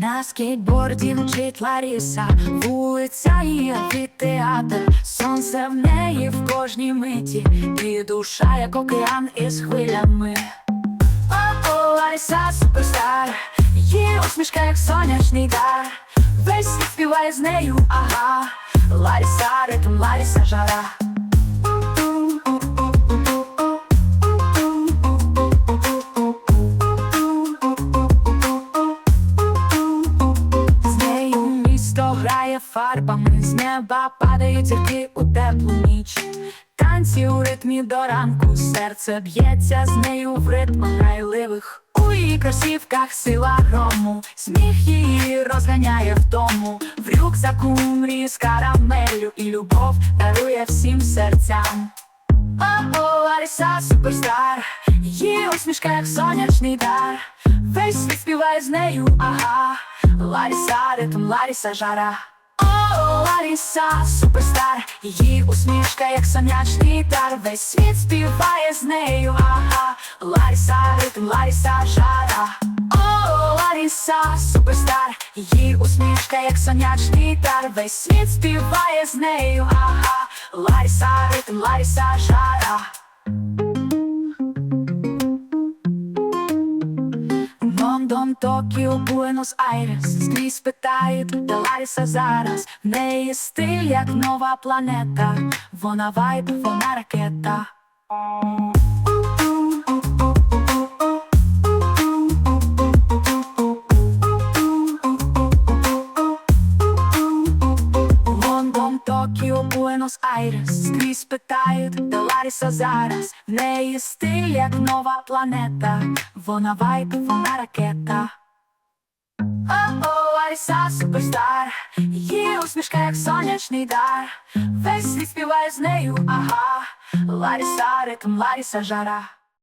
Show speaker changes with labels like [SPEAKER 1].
[SPEAKER 1] На скейтборді мчить Ларіса, вулиця і амфітеатр Сонце в неї в кожній миті, і душа, як океан із хвилями. О, Ларіса суперстар, її усмішка, як сонячний дар. Весь світ співає з нею, ага. Ларіса, ритм, Ларіса, жара. Фарбами, з неба падають зірки у теплу ніч. Танці у ритмі до ранку, серце б'ється з нею в ритмах грайливих. У її кросівках сила грому, сміх її розганяє втому. В рюкзаку мрії з карамелю і любов дарує всім серцям. О, Лариса суперстар, її усмішка як сонячний дар. Весь світ співає з нею, ага. Ларіса, ритм, Ларіса, жара. О, Ларіса, суперстар, її усмішка як сонячний дар. Весь світ співає з нею, ага. Ларіса, ритм, Ларіса, жара. О, Ларіса, суперстар, її усмішка як сонячний дар. Весь світ співає з нею, ага. Ларіса, ритм, Ларіса, жара. Токіо, Буенос-Айрес Скрізь питають, де Ларіса зараз. В неї стиль, як нова планета. Вона вайб, вона ракета Токіо, Буенос-Айрес Скрізь питають, де Ларіса зараз. В неї стиль, як нова планета. Вона вайб, вона ракета. О-о, Ларіса суперстар. Її усмішка, як сонячний дар. Весь світ співає з нею, ага. Ларіса, ритм, Ларіса, жара